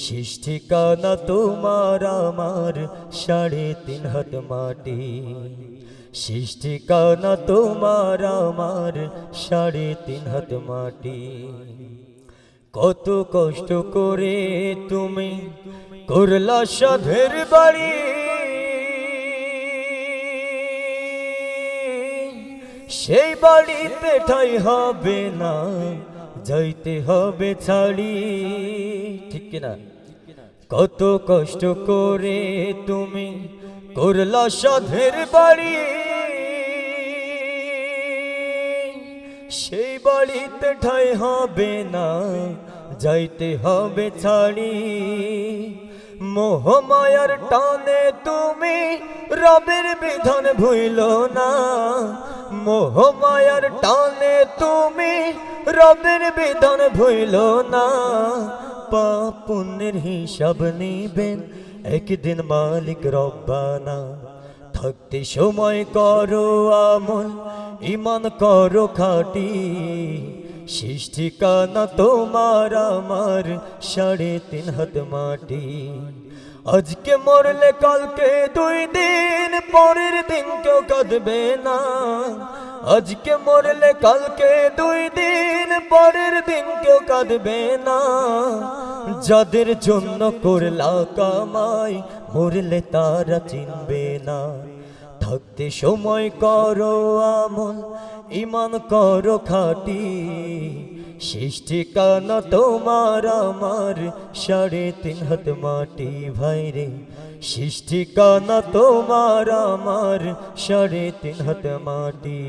শেষ ঠিকানা তোমার আমার সাড়ে তিন হাত মাটি। শেষ ঠিকানা তোমার আমার সাড়ে তিন হাত মাটি। কত কষ্ট করে তুমি করলা সাধের বাড়ি। সেই বাড়িতে ঠাই হবে না। যাইতে হবে ছাড়ি। ঠিক কিনা? কত কষ্ট করে তুমি করলা সাধের বাড়ি। সেই বাড়িতে ঠাই হবে না যাইতে হবে ছাড়ি। মোহমায়ার টানে তুমি রবের বিধান ভুইল না মোহমায়ার টানে তুমি রবের বেদন ভুইল না। পাপ হিসাব নিবেন, একদিন মালিক রব্বানা। থাকতে সময় করো আমল ইমান করো খাটি। শেষ ঠিকানা তোমার আমার, সাড়ে তিন হাত মাটি। আজকে মরলে কালকে দুই দিন, পরের দিন কেউ কাঁদবে না। আজকে মরলে কালকে দুই দিন, পরের দিন কেউ কাঁদবে না। যাদের জন্য করলা কামাই, মরলে তারা চিনবে না। থাকতে সময় করো আমল ইমান করো খাটি। শেষ ঠিকানা তোমার আমার, সাড়ে তিন হাত মাটি ভাই রে। শেষ ঠিকানা তোমার আমার, সাড়ে তিন হাত মাটি।